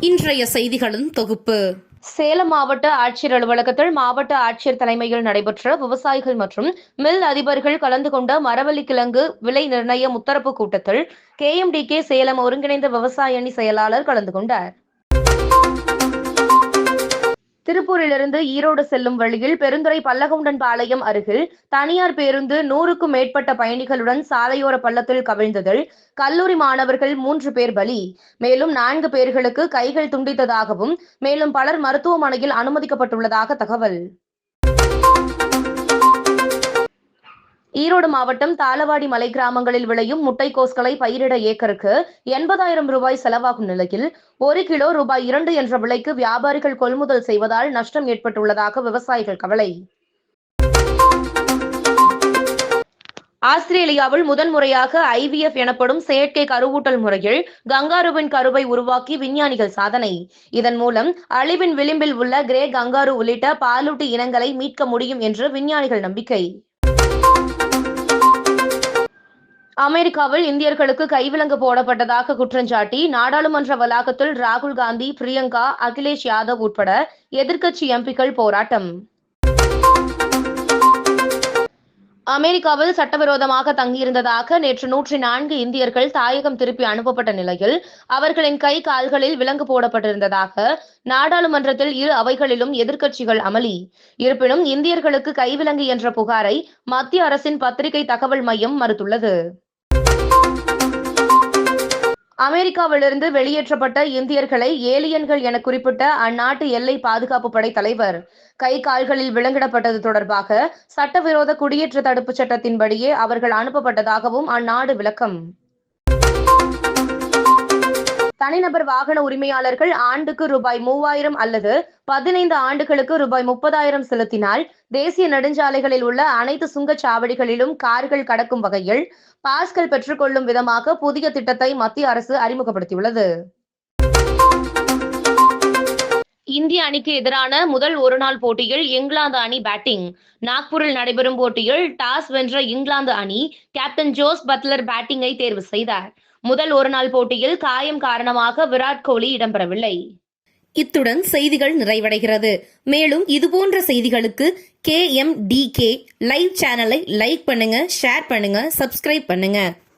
இன்றைய செய்திகளின் தொகுப்பு. சேலம் மாவட்ட ஆட்சியர் அலுவலகத்தில் மாவட்ட ஆட்சியர் தலைமையில் நடைபெற்ற விவசாயிகள் மற்றும் மில் அதிபர்கள் கலந்து கொண்ட மரவள்ளி கிழங்கு விலை நிர்ணய முத்தரப்பு கூட்டத்தில் கே சேலம் ஒருங்கிணைந்த விவசாய அணி செயலாளர் கலந்து கொண்டார். திருப்பூரிலிருந்து ஈரோடு செல்லும் வழியில் பெருந்துறை பல்லகவுண்டன் பாளையம் அருகில் தனியார் பேருந்து நூறுக்கும் மேற்பட்ட பயணிகளுடன் சாலையோர பள்ளத்தில் கவிழ்ந்ததில் கல்லூரி மாணவர்கள் மூன்று பேர் பலி. மேலும் நான்கு பேர்களுக்கு கைகள் துண்டித்ததாகவும் மேலும் பலர் மருத்துவமனையில் அனுமதிக்கப்பட்டுள்ளதாக தகவல். ஈரோடு மாவட்டம் தாளவாடி மலை கிராமங்களில் விளையும் முட்டைக்கோஸ்களை பயிரிட ஏக்கருக்கு எண்பதாயிரம் ரூபாய் செலவாகும் நிலையில் ஒரு கிலோ ரூபாய் இரண்டு என்ற விலைக்கு வியாபாரிகள் கொள்முதல் செய்வதால் நஷ்டம் ஏற்பட்டுள்ளதாக விவசாயிகள் கவலை. ஆஸ்திரேலியாவில் முதன்முறையாக ஐவிஎஃப் எனப்படும் செயற்கை கருவூட்டல் முறையில் கங்காருவின் கருவை உருவாக்கி விஞ்ஞானிகள் சாதனை. இதன் மூலம் அழிவின் விளிம்பில் உள்ள கிரே கங்காரு உள்ளிட்ட பாலூட்டி இனங்களை மீட்க முடியும் என்று விஞ்ஞானிகள் நம்பிக்கை. அமெரிக்காவில் இந்தியர்களுக்கு கைவிலங்கு போடப்பட்டதாக குற்றஞ்சாட்டி நாடாளுமன்ற வளாகத்தில் ராகுல் காந்தி பிரியங்கா அகிலேஷ் யாதவ் உட்பட எதிர்க்கட்சி எம்பிக்கள் போராட்டம். அமெரிக்காவில் சட்டவிரோதமாக தங்கியிருந்ததாக நேற்று நூற்றி நான்கு இந்தியர்கள் தாயகம் திருப்பி அனுப்பப்பட்ட நிலையில் அவர்களின் கை கால்களில் விலங்கு போடப்பட்டிருந்ததாக நாடாளுமன்றத்தில் இரு அவைகளிலும் எதிர்க்கட்சிகள் அமளி. இருப்பினும் இந்தியர்களுக்கு கைவிலங்கு என்ற புகாரை மத்திய அரசின் பத்திரிகை தகவல் மையம் மறுத்துள்ளது. அமெரிக்காவிலிருந்து வெளியேற்றப்பட்ட இந்தியர்களை ஏலியன்கள் என குறிப்பிட்ட அந்நாட்டு எல்லை பாதுகாப்பு படை தலைவர் கை கால்களில் விலங்கிடப்பட்டது தொடர்பாக சட்டவிரோத குடியேற்ற தடுப்புச் சட்டத்தின்படியே அவர்கள் அனுப்பப்பட்டதாகவும் அந்நாடு விளக்கம். தனிநபர் வாகன உரிமையாளர்கள் ஆண்டுக்கு ரூபாய் மூவாயிரம் அல்லது பதினைந்து ஆண்டுகளுக்கு ரூபாய் முப்பதாயிரம் செலுத்தினால் தேசிய நெடுஞ்சாலைகளில் உள்ள அனைத்து சுங்கச்சாவடிகளிலும் கார்கள் கடக்கும் வகையில் பாஸ்கள் பெற்றுக்கொள்ளும் விதமாக புதிய திட்டத்தை மத்திய அரசு அறிமுகப்படுத்தியுள்ளது. இந்திய அணிக்கு எதிரான முதல் ஒருநாள் போட்டியில் இங்கிலாந்து அணி பேட்டிங் நாக்பூரில் நடைபெறும் போட்டியில் டாஸ் வென்ற இங்கிலாந்து அணி கேப்டன் ஜோஸ் பட்லர் பேட்டிங்கை தேர்வு செய்தார். முதல் ஒருநாள் போட்டியில் காயம் காரணமாக விராட் கோலி இடம்பெறவில்லை. இத்துடன் செய்திகள் நிறைவடைகிறது. மேலும் இதுபோன்ற செய்திகளுக்கு K M D K live சேனலை லைக் பண்ணுங்க ஷேர் பண்ணுங்க சப்ஸ்கிரைப் பண்ணுங்க.